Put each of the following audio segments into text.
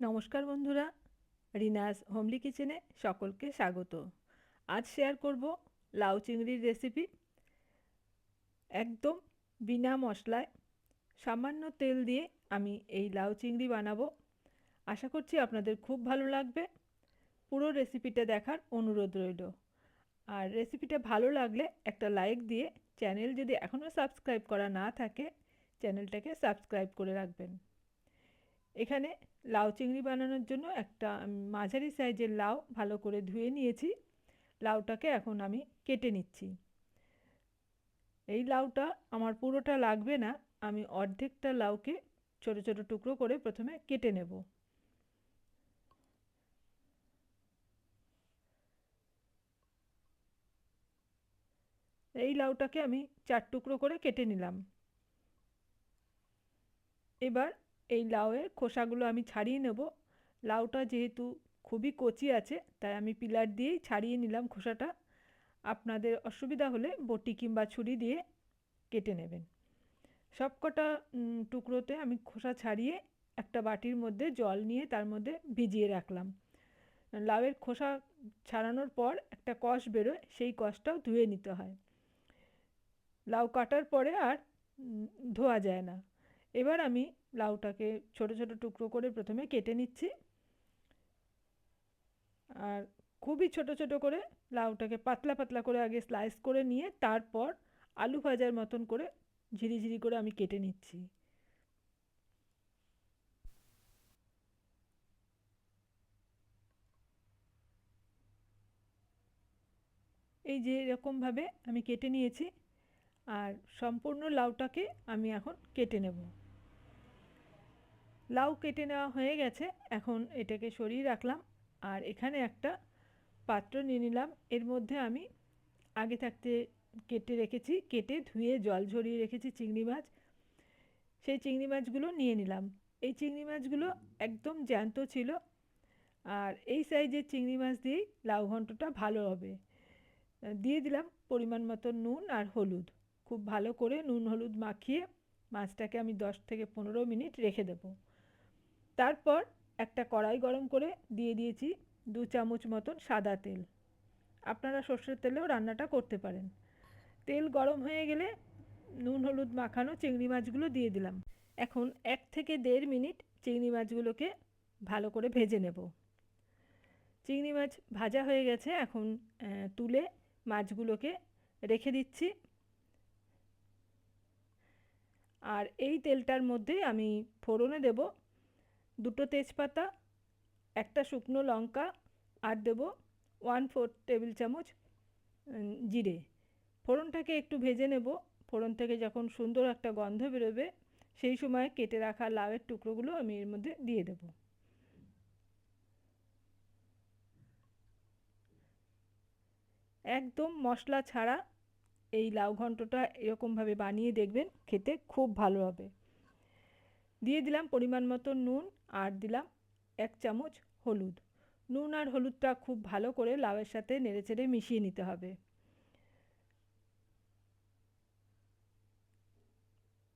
নমস্কার বন্ধুরা, রিনাস হোমলি কিচেনে সকলকে স্বাগত। আজ শেয়ার করব লাউ চিংড়ির রেসিপি একদম বিনা মশলায় সামান্য তেল দিয়ে আমি এই লাউ চিংড়ি বানাবো। আশা করছি আপনাদের খুব ভালো লাগবে। পুরো রেসিপিটা দেখার অনুরোধ রইল। আর রেসিপিটা ভালো লাগলে একটা লাইক দিয়ে চ্যানেল যদি এখনও সাবস্ক্রাইব করা না থাকে চ্যানেলটাকে সাবস্ক্রাইব করে রাখবেন। এখানে লাউ চিংড়ি বানানোর জন্য একটা মাঝারি সাইজের লাউ ভালো করে ধুয়ে নিয়েছি। লাউটাকে এখন আমি কেটে নিচ্ছি। এই লাউটা আমার পুরোটা লাগবে না, আমি অর্ধেকটা লাউকে ছোট ছোট টুকরো করে প্রথমে কেটে নেব। এই লাউটাকে আমি চার টুকরো করে কেটে নিলাম। এবার এই লাউয়ের খোসাগুলো আমি ছাড়িয়ে নেব। লাউটা যেহেতু খুবই কচি আছে, তাই আমি পিলার দিয়েই ছাড়িয়ে নিলাম খোসাটা। আপনাদের অসুবিধা হলে বটি কিংবা ছুরি দিয়ে কেটে নেবেন। সবকটা টুকরোতে আমি খোসা ছাড়িয়ে একটা বাটির মধ্যে জল নিয়ে তার মধ্যে ভিজিয়ে রাখলাম। লাউয়ের খোসা ছাড়ানোর পর একটা কষ বেরোয়, সেই কষটাও ধুয়ে নিতে হয়। লাউ কাটার পরে আর ধোয়া যায় না। এবার আমি লাউটাকে ছোট ছোট টুকরো করে প্রথমে কেটে নিচ্ছি। আর খুবই ছোট ছোট করে লাউটাকে পাতলা পাতলা করে আগে স্লাইস করে নিয়ে তারপর আলু ভাজার মতন করে ঝিরিঝিরি করে আমি কেটে নিচ্ছি। এই যে এরকমভাবে আমি কেটে নিয়েছি। আর সম্পূর্ণ লাউটাকে আমি এখন কেটে নেব। লাউ কেটে নেওয়া হয়ে গেছে, এখন এটাকে সরিয়ে রাখলাম। আর এখানে একটা পাত্র নিয়ে নিলাম। এর মধ্যে আমি আগে থাকতে কেটে রেখেছি, কেটে ধুয়ে জল ঝরিয়ে রেখেছি চিংড়ি মাছ। সেই চিংড়ি মাছগুলো নিয়ে নিলাম। এই চিংড়ি মাছগুলো একদম জ্যান্ত ছিল। আর এই সাইজের চিংড়ি মাছ দিয়েই লাউ ঘন্টটা ভালো হবে। দিয়ে দিলাম পরিমাণ মতো নুন আর হলুদ। খুব ভালো করে নুন হলুদ মাখিয়ে মাছটাকে আমি দশ থেকে পনেরো মিনিট রেখে দেবো। তারপর একটা কড়াই গরম করে দিয়ে দিয়েছি দু চামচ মতন সাদা তেল। আপনারা সর্ষের তেলেও রান্নাটা করতে পারেন। তেল গরম হয়ে গেলে নুন, হলুদ মাখানো চিংড়ি মাছগুলো দিয়ে দিলাম। এখন এক থেকে দেড় মিনিট চিংড়ি মাছগুলোকে ভালো করে ভেজে নেব। চিংড়ি মাছ ভাজা হয়ে গেছে, এখন তুলে মাছগুলোকে রেখে দিচ্ছি। আর এই তেলটার মধ্যে আমি ফোড়নে দেব দুটো তেজপাতা, একটা শুকনো লঙ্কা আর দেব ওয়ান ফোর টেবিল চামচ জিরে। ফোড়নটাকে একটু ভেজে নেব। ফোড়ন থেকে যখন সুন্দর একটা গন্ধ বেরোবে, সেই সময় কেটে রাখা লাউয়ের টুকরোগুলো আমি এর মধ্যে দিয়ে দেব। একদম মশলা ছাড়া এই লাউ ঘন্টটা এরকমভাবে বানিয়ে দেখবেন, খেতে খুব ভালো হবে। দিয়ে দিলাম পরিমাণ মতো নুন আর দিলাম এক চামচ হলুদ। নুন আর হলুদটা খুব ভালো করে লাউয়ের সাথে নেড়েচেড়ে মিশিয়ে নিতে হবে।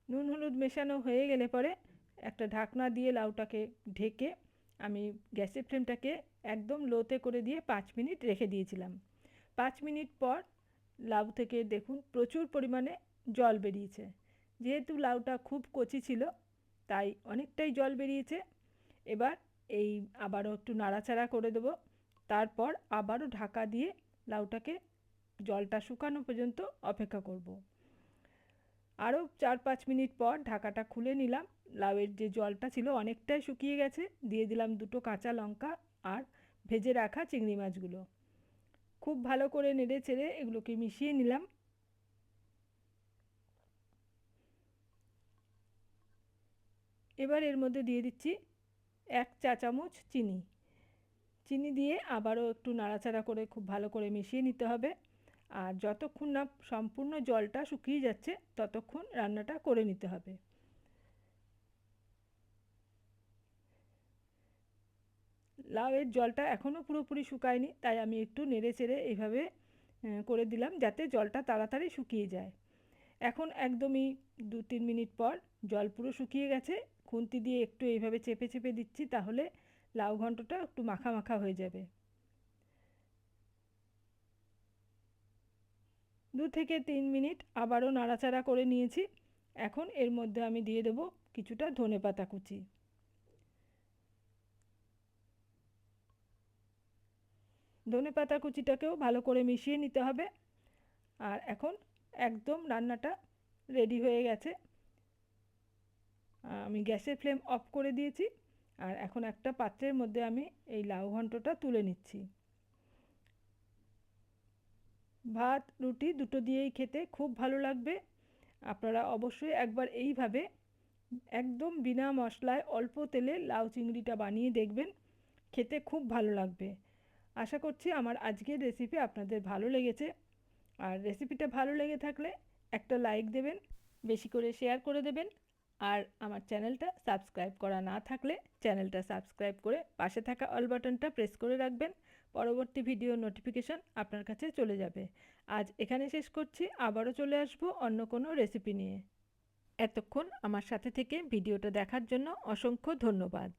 নুন হলুদ মেশানো হয়ে গেলে পরে একটা ঢাকনা দিয়ে লাউটাকে ঢেকে আমি গ্যাসের ফ্লেমটাকে একদম লোতে করে দিয়ে পাঁচ মিনিট রেখে দিয়েছিলাম। পাঁচ মিনিট পর লাউ থেকে দেখুন প্রচুর পরিমাণে জল বেরিয়েছে। যেহেতু লাউটা খুব কচি ছিল তাই অনেকটাই জল বেরিয়েছে। এবার এই আবারও একটু নাড়াচাড়া করে দেব। তারপর আবারও ঢাকা দিয়ে লাউটাকে জলটা শুকানো পর্যন্ত অপেক্ষা করব। আরও চার পাঁচ মিনিট পর ঢাকাটা খুলে নিলাম। লাউয়ের যে জলটা ছিল অনেকটাই শুকিয়ে গেছে। দিয়ে দিলাম দুটো কাঁচা লঙ্কা আর ভেজে রাখা চিংড়ি মাছগুলো। খুব ভালো করে নেড়ে চেড়ে এগুলোকে মিশিয়ে নিলাম। এবার এর মধ্যে দিয়ে দিচ্ছি এক চা চামচ চিনি। চিনি দিয়ে আবারও একটু নাড়াচাড়া করে খুব ভালো করে মিশিয়ে নিতে হবে। আর যতক্ষণ না সম্পূর্ণ জলটা শুকিয়ে যাচ্ছে, ততক্ষণ রান্নাটা করে নিতে হবে। লাউয়ের জলটা এখনও পুরোপুরি শুকায়নি, তাই আমি একটু নেড়ে চেড়ে এইভাবে করে দিলাম যাতে জলটা তাড়াতাড়ি শুকিয়ে যায়। এখন একদমই দু তিন মিনিট পর জল পুরো শুকিয়ে গেছে, খুন্তি দিয়ে একটু এইভাবে চেপে চেপে দিচ্ছি তাহলে লাউ ঘন্টটা একটু মাখা মাখা হয়ে যাবে। দু থেকে তিন মিনিট আবারও নাড়াচাড়া করে নিয়েছি, এখন এর মধ্যে আমি দিয়ে দেবো কিছুটা ধনে পাতা কুচি। ধনে পাতা কুচিটাকেও ভালো করে মিশিয়ে নিতে হবে, আর এখন একদম রান্নাটা রেডি হয়ে গেছে। আমি গ্যাসের ফ্লেম অফ করে দিয়েছি আর এখন একটা পাত্রের মধ্যে আমি এই লাউ ঘন্টটা তুলে নিচ্ছি। ভাত, রুটি দুটো দিয়েই খেতে খুব ভালো লাগবে। আপনারা অবশ্যই একবার এইভাবে একদম বিনা মশলায় অল্প তেলে লাউ চিংড়িটা বানিয়ে দেখবেন, খেতে খুব ভালো লাগবে। আশা করছি আমার আজকের রেসিপি আপনাদের ভালো লেগেছে। আর রেসিপিটা ভালো লেগে থাকলে একটা লাইক দেবেন, বেশি করে শেয়ার করে দেবেন। আর আমার চ্যানেলটা সাবস্ক্রাইব করা না থাকলে চ্যানেলটা সাবস্ক্রাইব করে পাশে থাকা অল বাটনটা প্রেস করে রাখবেন। পরবর্তী ভিডিও নোটিফিকেশন আপনার কাছে চলে যাবে। আজ এখানে শেষ করছি, আবারও চলে আসব অন্য কোনো রেসিপি নিয়ে। এতক্ষণ আমার সাথে থেকে ভিডিওটা দেখার জন্য অসংখ্য ধন্যবাদ।